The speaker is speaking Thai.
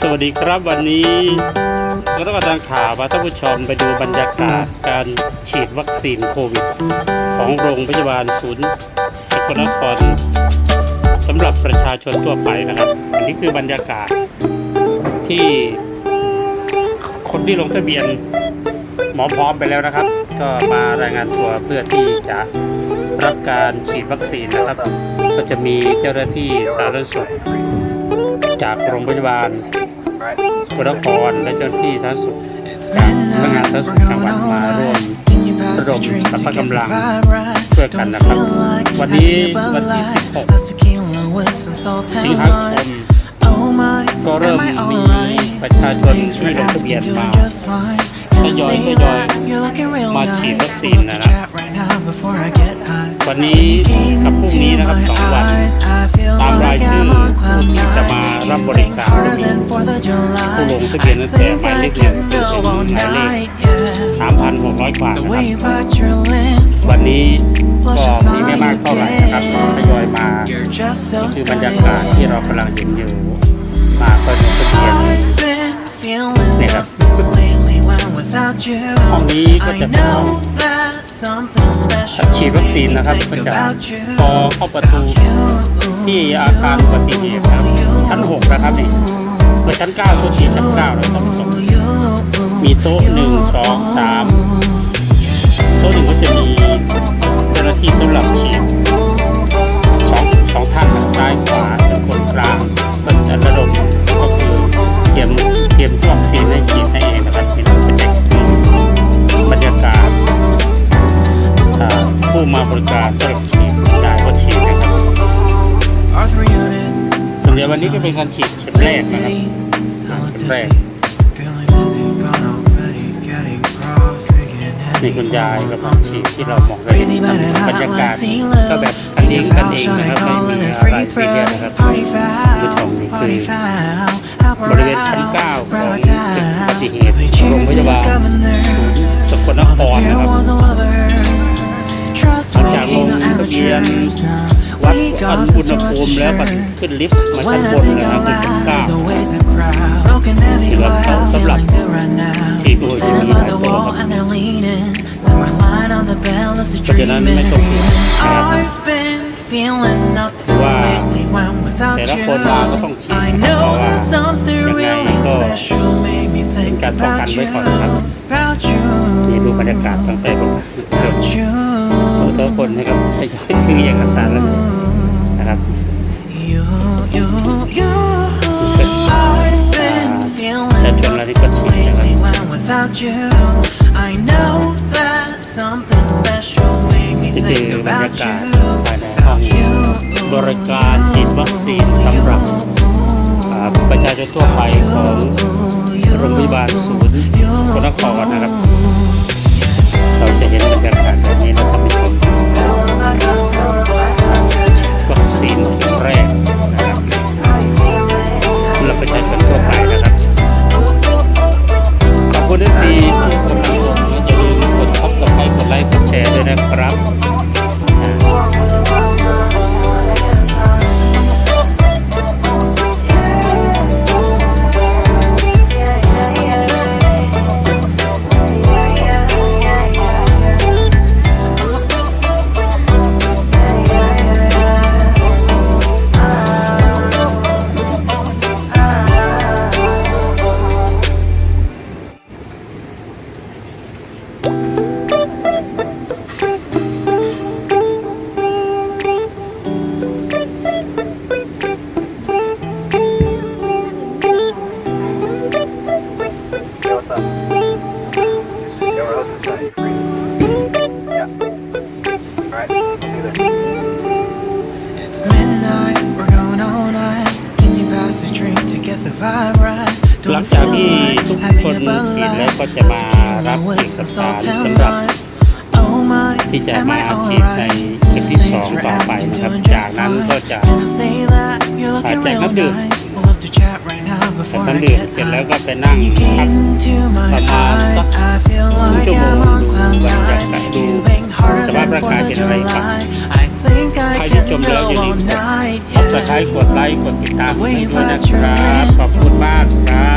สวัสดีครับวันนี้สำนักงานข่าวพาท่านผู้ชมไปดูบรรยากาศการฉีดวัคซีนโควิด ของโรงพยาบาลศูนย์สกลนครสำหรับประชาชนทั่วไปนะครับ อันนี้คือบรรยากาศที่คนที่ลงทะเบียนหมอพร้อมไปแล้วนะครับ ก็มารายงานตัวเพื่อที่จะรับการฉีดวัคซีนนะครับ ก็จะมีเจ้าหน้าที่สาธารณสุข จากโรงพยาบาลสกลนครและเจ้าหน้าที่สาธารณสุขจากพนักงานสาธารณสุขจังหวัดมาร่วมระดมสรรพกำลังเพื่อกันนะครับ วันนี้วันที่ 16 สิงหาคมก็เริ่มมีประชาชนที่ลงทะเบียนมาทยอยทยอยมาฉีดวัคซีนนะนะวันนี้กับพรุ่งนี้นะครับสองวัน ลงทะเบียนตั้งแต่หมายเลขหนึ่งจนถึงหมายเลข3,600 กว่านะครับวันนี้ก็มีไม่มากเท่าไหร่นะครับทยอยมานี่คือบรรยากาศที่เรากำลังเห็นอยู่มาก็ลงทะเบียนเนี่ยครับห้องนี้ก็จะเป็นห้องฉีดวัคซีนนะครับก็จะพอเข้าประตูที่อาคารอุบัติเหตุนะครับชั้น 6 นะครับนี่ เมื่ชั้น9ตัวฉีดชั้น9แล้วต้องส่งมีโต๊ะ1 2 3โต๊ะหนึ่งก็จะมีเจ้าหน้าที่สำหรับฉีดสองสองท่านทางซ้ายขวาเป็นคนกลางก็จะระดมก็คือเตรียมเตรียมวัคซีนให้ฉีดให้เองนะครับเป็นโปรเจกบรรยากาศผู้มาบริการสำหรับฉีดจ่ายก็ฉีดนะครับ ส่วนใหญ่วันนี้ก็เป็นการฉีดเข็มแรกนะครับเข็มแรกนี่คุณยายกับฉีดที่เรามองได้บรรยากาศก็แบบกันเองกันเองนะครับไม่มีอะไรซีเรียสนะครับผู้ชมนี่คือบริเวณชั้น9ของอุบัติเหตุโรงพยาบาล วัดอันอุณหภูมิแล้วก็ขึ้นลิฟต์มาชั้นบนนะครับคือชั้นเก้าที่เราเข้าสำหรับฉีดโดยที่มีหลายตัวครับเพราะฉะนั้นไม่ต้องห่วงนะครับว่าแต่ละคนมาก็ต้องฉีดนะครับเพราะว่ายังไงก็เป็นการป้องกันไว้ก่อนนะครับนี่ดูบรรยากาศตั้งแต่ผมเริ่มโอ้ทุกคนนะครับทยอยถือเอกสารแล้ว นี่คือบรรยากาศภายในห้องบริการฉีดวัคซีนสำหรับอ่าประชาชนทั่วไปของโรงพยาบาลศูนย์สกลนครนะ หลังจากที่ทุกคนฉีดแล้วก็จะมารับเอกสารสำหรับที่จะมาฉีดในเข็มที่สองต่อไปนะครับจากนั้นก็จะแจกน้ำดื่มแจกน้ำดื่มเสร็จแล้วก็ไปนั่งพักประมาณสักครึ่งชั่วโมงดูบรรยากาศดูสภาพร่างกายเป็นอะไรครับใครที่ชม แล้วอย่าลืมกดซับสไครต์กดไลค์กดติดตามด้วยนะครับ ขอบคุณมากครับ